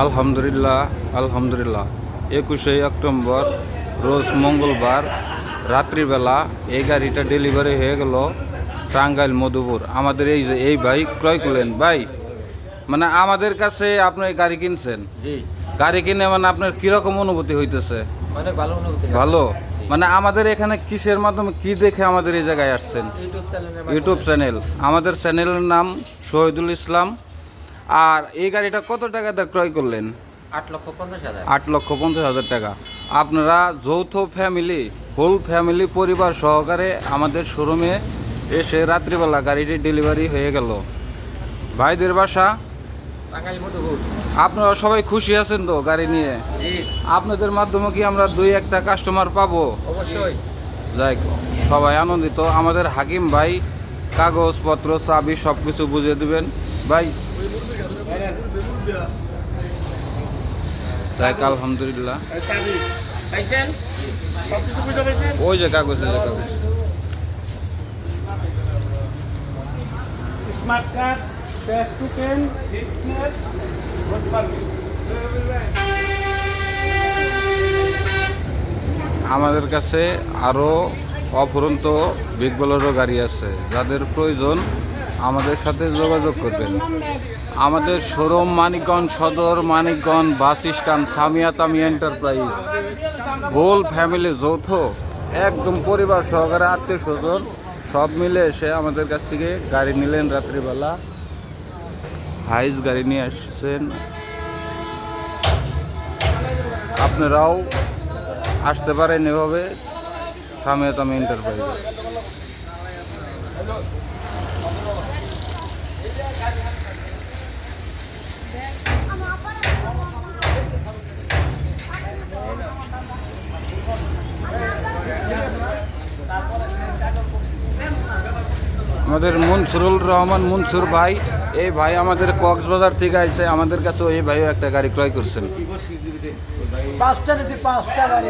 আলহামদুলিল্লাহ আলহামদুলিল্লাহ। একুশে অক্টোবর রোজ মঙ্গলবার রাত্রিবেলা এই গাড়িটা ডেলিভারি হয়ে গেল টাঙ্গাইল মধুপুর। আমাদের এই যে এই ভাই ক্রয় করলেন। ভাই মানে আমাদের কাছে আপনি এই গাড়ি কিনছেন? জি। গাড়ি কিনে মানে আপনার কীরকম অনুভূতি হইতেছে? অনেক ভালো অনুভূতি ভালো? মানে আমাদের এখানে কিসের মাধ্যমে কি দেখে আমাদের এই জায়গায় আসছেন? YouTube channel. আমাদের চ্যানেলের নাম শহীদুল ইসলাম। আর এই গাড়িটা কত টাকা টাকাতে ক্রয় করলেন? আট লক্ষ পঞ্চাশ হাজার। আট লক্ষ পঞ্চাশ হাজার টাকা। আপনারা যৌথ ফ্যামিলি হোল ফ্যামিলি পরিবার সহকারে আমাদের শোরুমে এসে রাত্রিবেলা গাড়িটি ডেলিভারি হয়ে গেল। ভাইদের বাসা? আপনারা সবাই খুশি আছেন তো গাড়ি নিয়ে? আপনাদের মাধ্যমে কি আমরা দুই একটা কাস্টমার পাবো? অবশ্যই। যাই সবাই আনন্দিত। আমাদের হাকিম ভাই কাগজপত্র চাবি সব কিছু বুঝিয়ে দিবেন। ভাই যাই আলহামদুলিল্লাহ। পাইছেন সব কিছু বুঝতে পেরেছেন ওই যে কাগজ ওই যে কাগজ। স্মার্ট কার্ড ক্যাশ টু পেন ফিটনেস ভোট আমাদের কাছে আরও অফুরন্ত বিগ বলেরও গাড়ি আছে। যাদের প্রয়োজন আমাদের সাথে যোগাযোগ করবেন। আমাদের শোরুম মানিকগঞ্জ সদর, Manikganj bus stand, Samia Tamia enterprise. Whole family যৌথ, একদম পরিবার সহকারে আত্মীয় স্বজন, সব মিলে এসে আমাদের কাছ থেকে গাড়ি নিলেন রাত্রিবেলা। হাইস গাড়ি নিয়ে আসছেন আপনারাও আসতে পারেন এভাবে, সামিয়া তামিয়া এন্টারপ্রাইজ। আমাদের মনসুরুল রহমান, মনসুর ভাই, এই ভাই আমাদের কক্সবাজার থেকে আইছে, আমাদের কাছে এই ভাইও একটা গাড়ি ক্রয় করছেন। পাঁচটা পাঁচটা গাড়ি